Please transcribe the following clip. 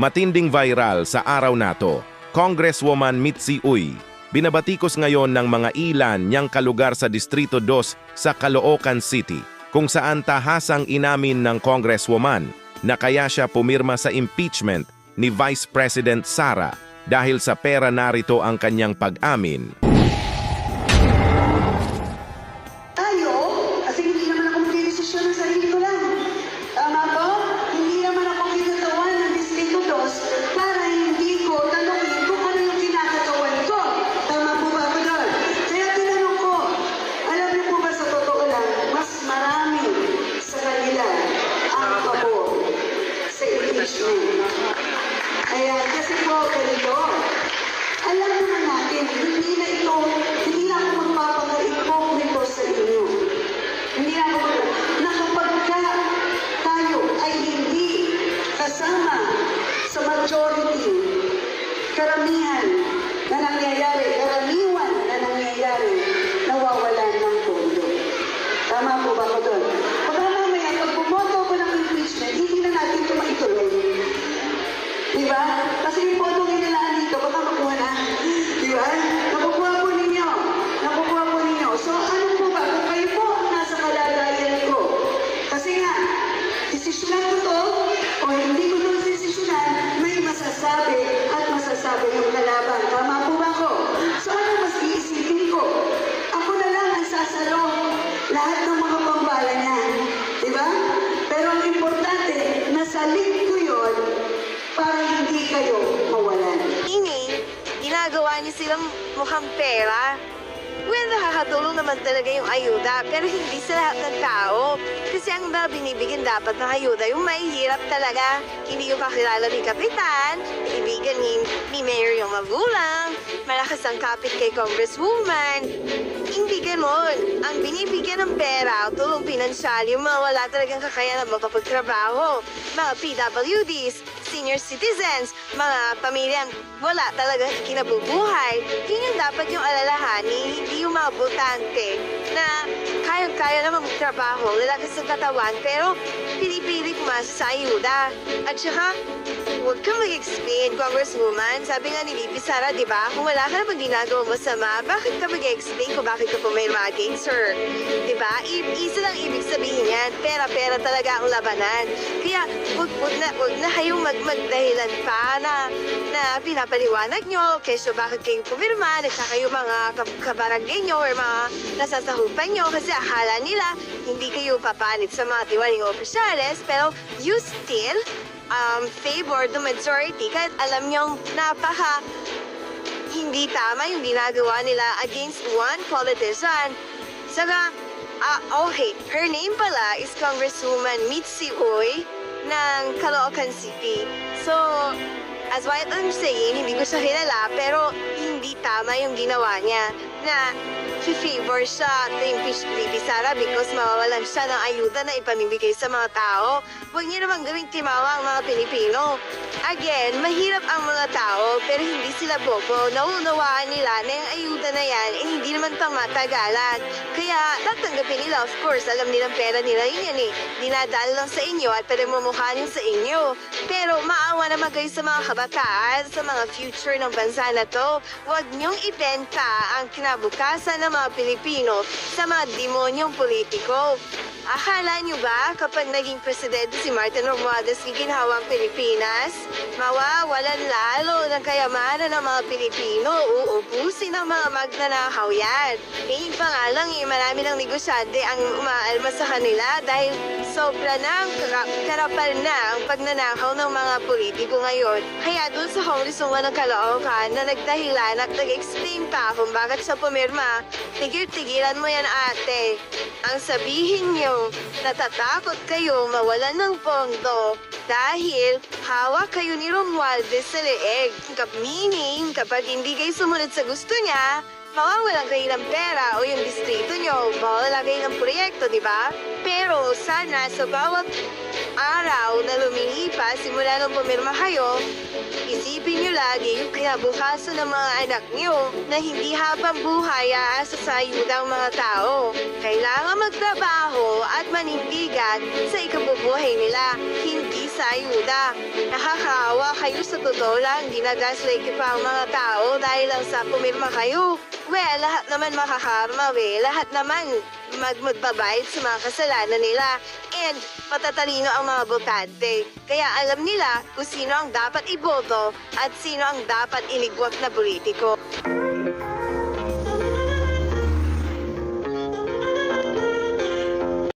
Matinding viral sa araw na to, Congresswoman Mitzi Uy, binabatikos ngayon ng mga ilan niyang kalugar sa Distrito 2 sa Caloocan City, kung saan tahasang inamin ng Congresswoman na kaya siya pumirma sa impeachment ni Vice President Sara dahil sa pera narito ang kanyang pag-amin. karamihan na nangyayari nasalit ko yon para hindi kayo mawalan. Ini, ginagawa niyo silang mukhang pera. Well, nakakatulong naman talaga yung ayuda, pero hindi sa lahat ng tao. Kasi ang mga binibigyan dapat ng ayuda, yung mahihirap talaga. Hindi yung kakilala ni Kapitan, ibigan ni, ni Mayor yung magulang, malakas ang kapit kay Congresswoman. Hindi ganon. Ang binibigyan ng pera, tulong pinansyal, yung mga wala talagang kakayanan makapagtrabaho. Mga PWDs, senior citizens, mga pamilyang wala talagang kinabubuhay. Yun yung dapat yung alalahanin, hindi yung mga botante na kayang-kaya naman magtrabaho, lalaki sa katawan, pero pinipilit mas sa ayuda. At saka, huwag kang mag-explain, Congresswoman. Sabi nga ni VP Sara, di ba? Kung wala ka namang ginagawa masama, bakit ka mag-explain kung bakit ka pumirma against her? Di ba? Isa lang ibig sabihin yan, pera-pera talaga ang labanan. Kaya, huwag, huwag na, huwag na kayong mag magdahilan pa na, na pinapaliwanag nyo, kesyo bakit kayo pumirma, nagkakayo mga kab- kabarangay nyo or mga nasasahupan nyo kasi akala nila hindi kayo papalit sa mga tiwaling opisyales, pero you still um, favor the majority kahit alam nyong napaka hindi tama yung ginagawa nila against one politician. Saka, ah, okay, her name pala is Congresswoman Mitzi Uy ng Caloocan City. So, as what I'm saying, hindi ko siya kilala, pero hindi tama yung ginawa niya na favor siya to impeach Bibi Sara because mawawalan siya ng ayuda na ipamimigay sa mga tao. Huwag niyo naman gawing timawa ang mga Pilipino. Again, mahirap ang mga tao pero hindi sila bobo. Nauunawaan nila na yung ayuda na yan eh hindi naman pang matagalan. Kaya tatanggapin nila, of course, alam nilang pera nila yun yan eh. Dinadala lang sa inyo at pinagmumukha sa inyo. Pero maawa naman kayo sa mga kabataan, sa mga future ng bansa na to. Huwag niyong ibenta ang kinabukasan ng mga Pilipino sa mga demonyong politiko. Akala niyo ba kapag naging presidente si Martin Romualdez giginhawang Pilipinas, mawawalan lalo ng kayamanan ng mga Pilipino, uubusin ng mga magnanakaw yan. Eh, pa nga lang eh, marami ng negosyante ang umaalma sa kanila dahil sobra na ang kara- karapal na ang pagnanakaw ng mga politiko ngayon. Kaya dun sa Congresswoman ng Caloocan na nagdahilan at nag-explain pa kung bakit siya pumirma, tigil-tigilan mo yan ate. Ang sabihin niyo, natatakot kayo mawalan ng pondo dahil hawak kayo ni Romualdez sa leeg. Kap meaning, kapag hindi kayo sumunod sa gusto niya, mawawalan kayo ng pera o yung distrito nyo, mawawalan kayo ng proyekto, di ba? Pero sana sa bawat araw na lumilipas simula nung pumirma kayo, isipin nyo lagi yung kinabukasan ng mga anak nyo na hindi habang buhay aasa sa ayuda ang mga tao. Kailangan magtrabaho at manindigan sa ikabubuhay nila, hindi sa ayuda. Nakakaawa kayo sa totoo lang, ginagaslight pa ang mga tao dahil lang sa pumirma kayo. Well, lahat naman makakarma, we. Lahat naman mag magbabayad sa mga kasalanan nila. And patatalino ang mga botante. Kaya alam nila kung sino ang dapat iboto at sino ang dapat iligwak na politiko.